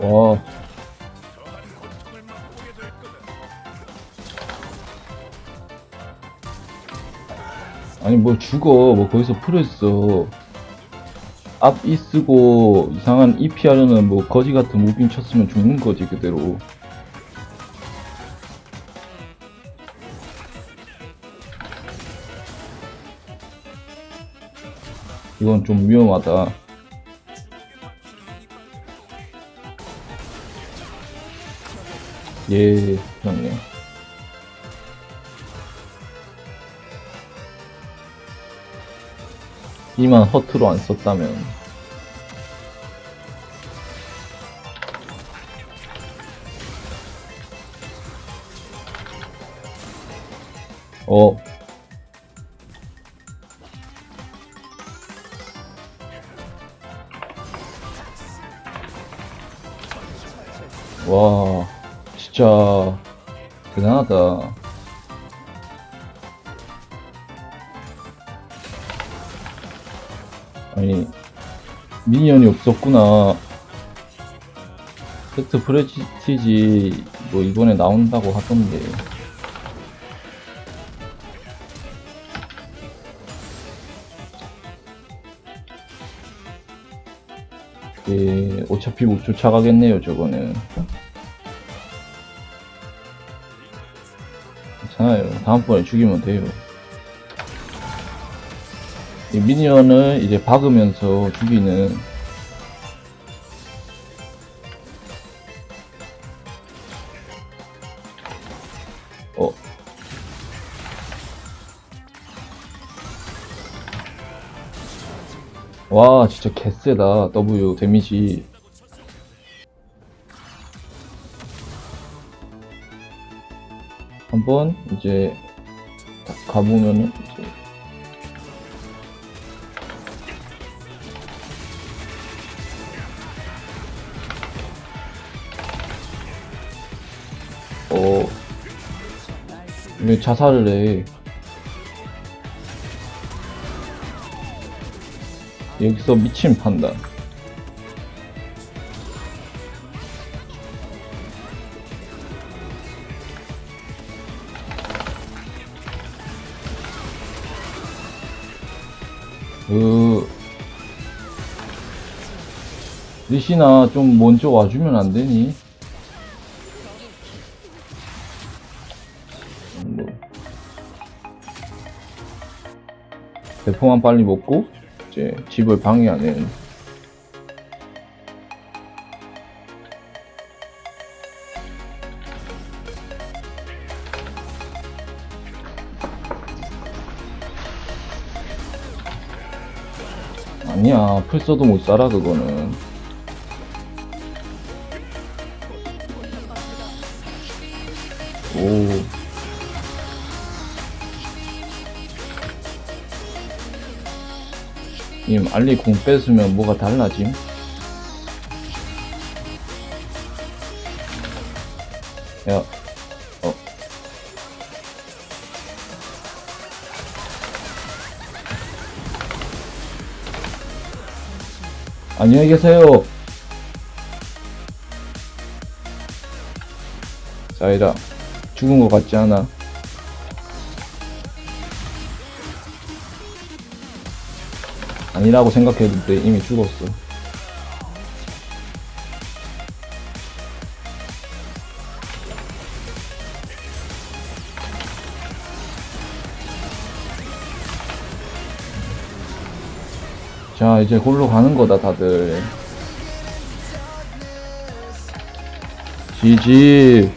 와. 아니 뭐 죽어. 뭐 거기서 풀었어. 앞 E 쓰고 이상한 EP 하려는 뭐 거지 같은 무빙 쳤으면 죽는 거지 그대로. 이건 좀 위험하다 예 그렇네 이만 허투루 안 썼다면. 어. 와, 진짜 대단하다. 아니, 미니언이 없었구나. 세트 프레스티지 뭐 이번에 나온다고 하던데. 예, 어차피 못 쫓아가겠네요, 저거는. 괜찮아요. 다음번에 죽이면 돼요. 이 미니언을 이제 박으면서 죽이는 어 와, 진짜 개쎄다. W 데미지. 한번 이제 딱 가보면은 이제 어, 왜 자살을 해? 여기서 미친 판단. 그, 리시나 좀 먼저 와주면 안 되니? 뭐. 대포만 빨리 먹고, 이제 집을 방해하는. 아니야, 풀 써도 못 살아, 그거는. 오. 님, 알리 공 뺏으면 뭐가 달라짐? 야, 안녕히 계세요. 자이라, 죽은 것 같지 않아? 아니라고 생각했는데 이미 죽었어. 자, 이제 골로 가는 거다, 다들. 지지.